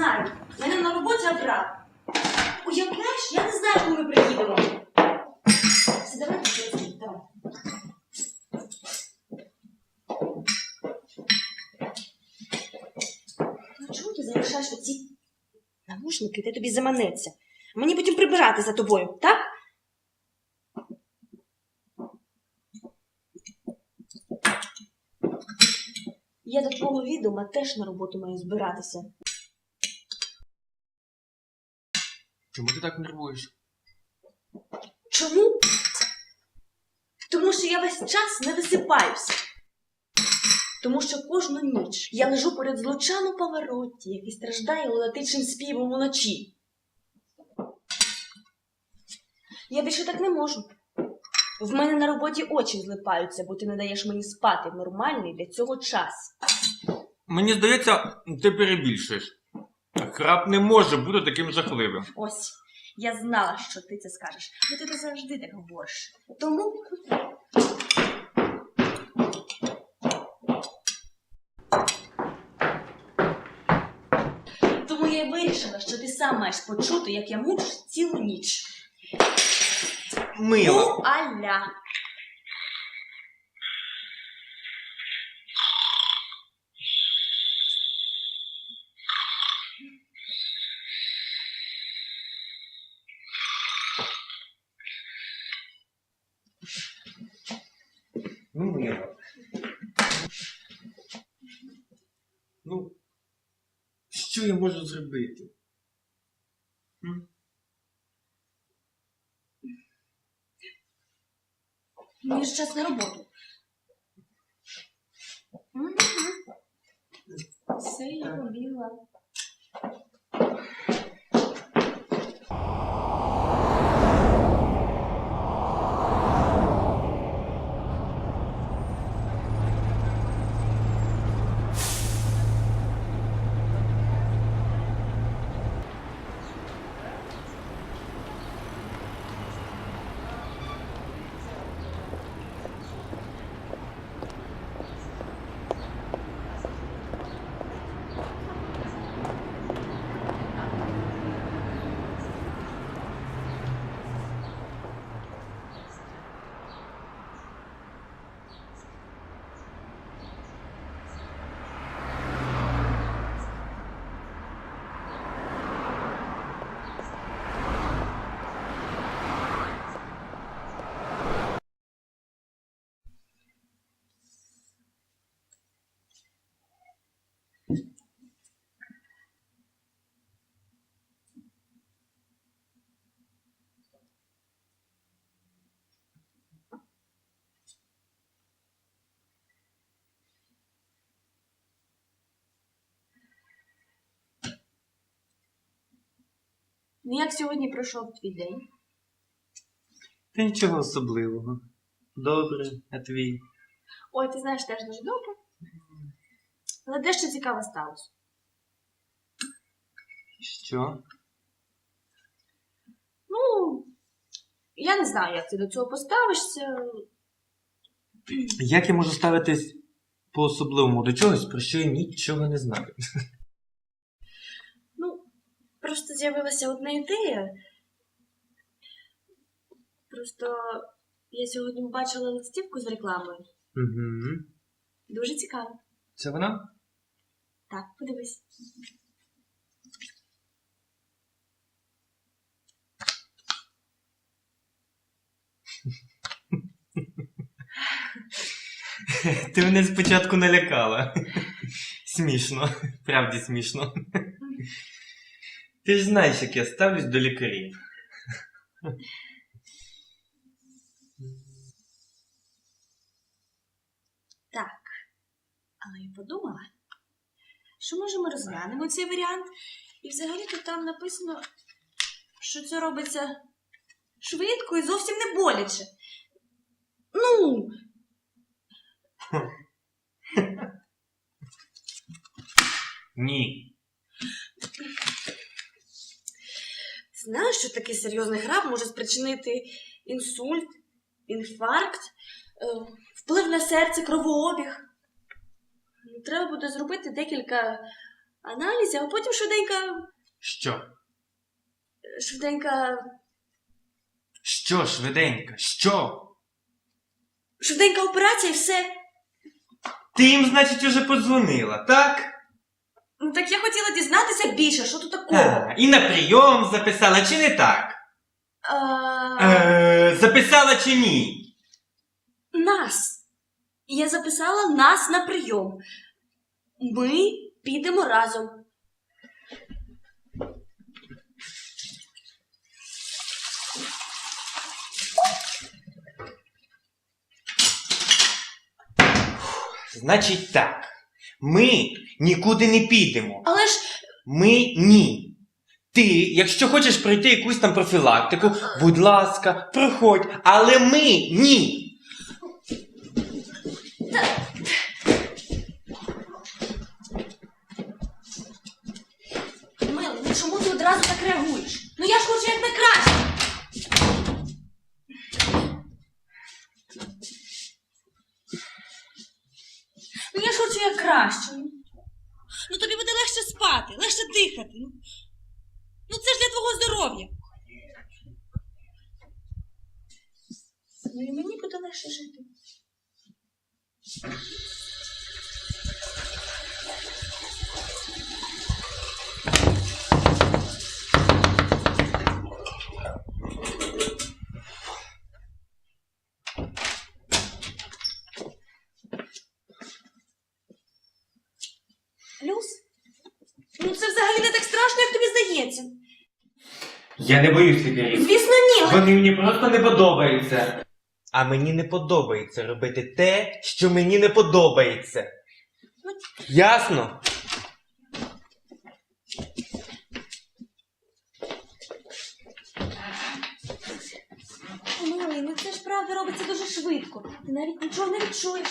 знаю. Мене на роботі брат. Уявляєш, я не знаю, коли ми приїдемо. Все, давай давай. Ну чому ти залишаєш оці навушники, де тобі заманеться? Мені потім прибирати за тобою, так? Я до твого відома теж на роботу маю збиратися. Чому ти так нервуєш? Чому? Тому що я весь час не висипаюся. Тому що кожну ніч я лежу поряд з Лучаном Паваротті, який страждає лунатичним співом уночі. Я більше так не можу. В мене на роботі очі злипаються, бо ти не даєш мені спати в нормальний для цього час. Мені здається, ти перебільшуєш. Храп не може бути таким жахливим. Ось, я знала, що ти це скажеш, бо ти завжди так говориш. Тому. Тому я й вирішила, що ти сам маєш почути, як я мучусь цілу ніч. Ну, аля. Ну, Мила. Ну, що я можу зробити? М? Мені ж час на роботу. Все, я побігла. Ну, як сьогодні пройшов твій день? Та нічого особливого. Добре, а твій. Ой, ти знаєш, теж дуже добре. Але дещо цікаве сталося. Що? Ну, я не знаю, як ти до цього поставишся. Як я можу ставитись по-особливому до чогось, про що я нічого не знаю? Просто з'явилася одна ідея. Просто я сьогодні бачила листівку з рекламою. Угу. Дуже цікаво. Це вона? Так, подивись. Ти мене спочатку налякала. Смішно, правді смішно. Ти ж знаєш, як я ставлюсь до лікарів. Так. Але я подумала, що може ми розглянемо цей варіант, і взагалі-то там написано, що це робиться Швидко і зовсім не боляче. Ну, Ні. Знаєш, що такий серйозний граб може спричинити інсульт, інфаркт, е, вплив на серце, кровообіг. Ну, Треба буде зробити декілька аналізів, а потім швиденька, Що? швиденька, Що, швиденько? Що? швиденька операція і все. Ти їм, значить, уже подзвонила, так? Ну так я хотіла дізнатися більше, що тут такого. А, і на прийом записала, чи не так? А, Е, записала чи ні? Нас. Я записала нас на прийом. Ми підемо разом. Значить так. Ми нікуди не підемо. Але ж Ми ні. Ти, якщо хочеш пройти якусь там профілактику, будь ласка, проходь. Але ми ні. Милий, ну чому ти одразу так реагуєш? Ну я ж хочу як найкраще. Ну я. Ну, Ну, тобі буде легше спати, легше дихати. Ну, ну це ж для твого здоров'я. Ну і мені буде легше жити. Здається. Я не боюсь лікарів. Звісно, ні. Вони мені просто не подобаються. А мені не подобається робити те, що мені не подобається. Ясно? Милий, ну це ж правда робиться дуже швидко. Ти навіть нічого не відчуєш.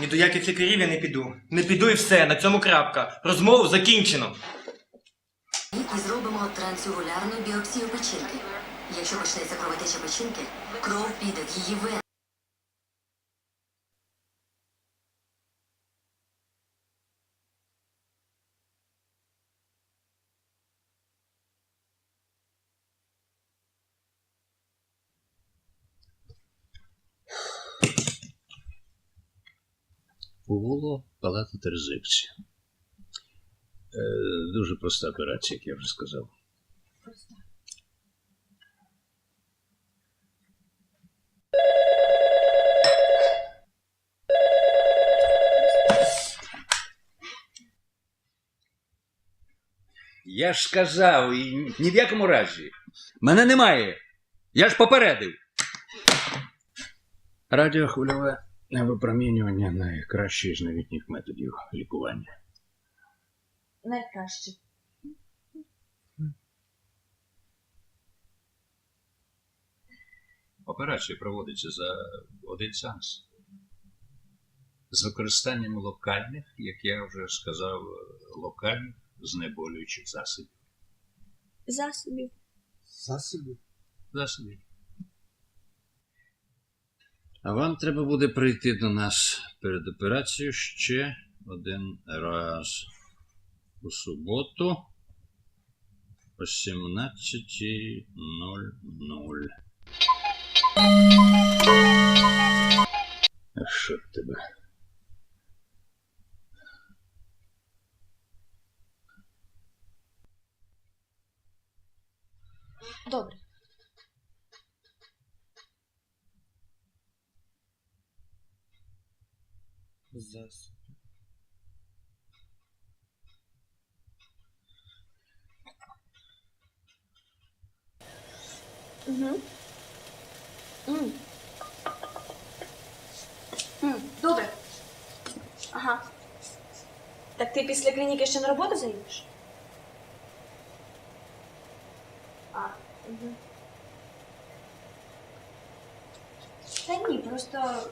Ні до яких лікарів я не піду. Не піду і все, на цьому крапка. Розмову закінчено. Зробимо трансювулярну біопсію печінки. Якщо почнеться кровотеча печінки, кров піде в її вени. Було палата Терезивці. Е, дуже проста операція, як я вже сказав. Я ж сказав, і ні в якому разі. Мене немає. Я ж попередив. Радіохвильове випромінювання найкращий з новітніх методів лікування. Найкраще. Операція проводиться за один сеанс. З використанням локальних, як я вже сказав, локальних знеболюючих засобів. Засобів. Засобів? Засобів. А вам треба буде прийти до нас перед операцією ще один раз у суботу о 17.00. А що тебе? Добре. Зас. Угу. М. М, Добре. Ага. Так ти після клініки ще на роботу заїдеш? А, угу. Та ні, просто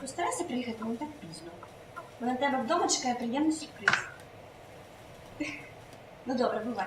постарайся приїхати не так пізно. Вона тебе вдома чекає приємний сюрприз. Ну добре, бувай.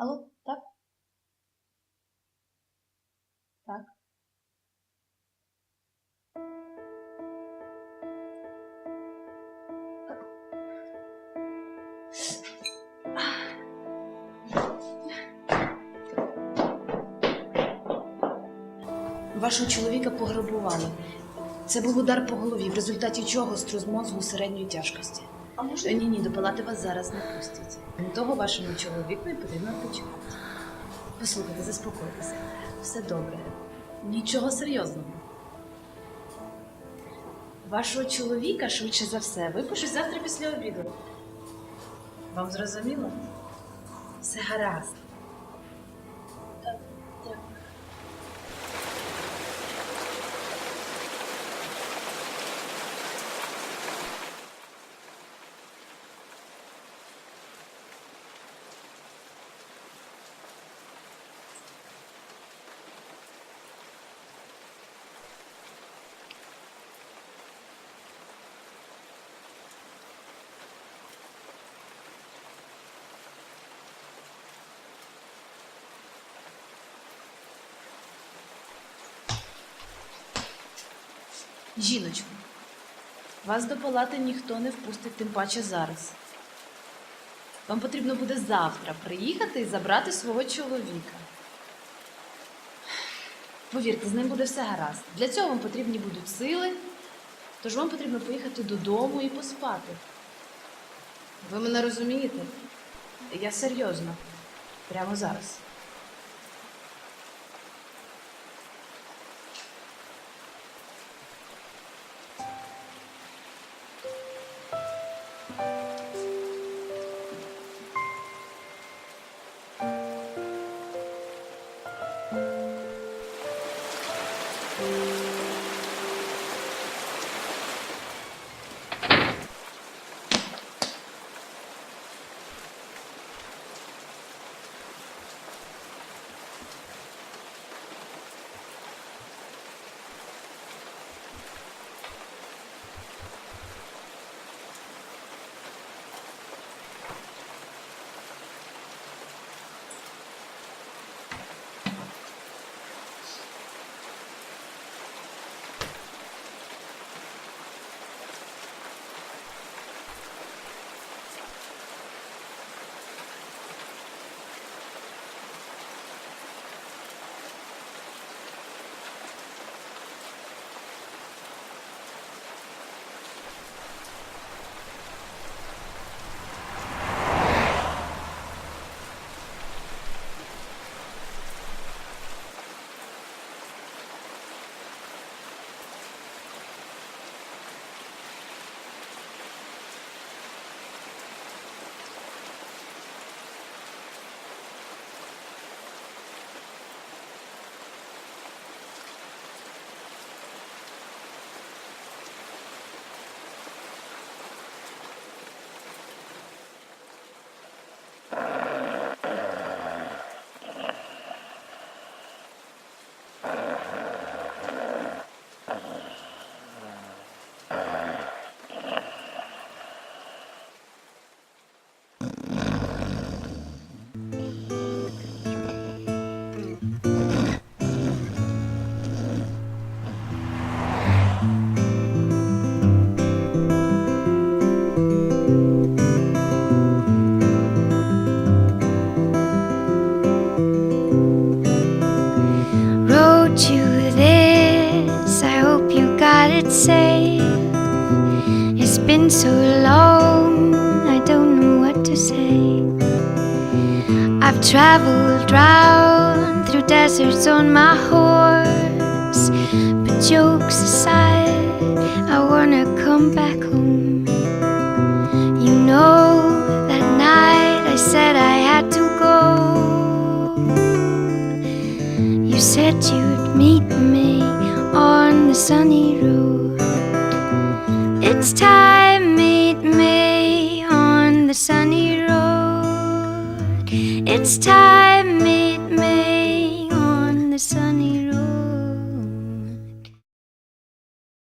Алло, так? Так. Вашого чоловіка пограбували. Це був удар по голові, в результаті чого струз мозгу середньої тяжкості. Може? Ні, ні, до палати вас зараз не пустять. Крім того, вашому чоловікові потрібно почекати. Послухайте, заспокойтеся. Все добре. Нічого серйозного. Вашого чоловіка, швидше за все, випишуть завтра після обіду. Вам зрозуміло? Все гаразд. Жіночко, вас до палати ніхто не впустить, тим паче зараз. Вам потрібно буде завтра приїхати і забрати свого чоловіка. Повірте, з ним буде все гаразд. Для цього вам потрібні будуть сили, тож вам потрібно поїхати додому і поспати. Ви мене розумієте? Я серйозно. Прямо зараз. Traveled round through deserts on my horse. But jokes aside, I wanna come back home. You know, that night I said I had to go. You said you'd meet me on the sunny road. It's time, It's time,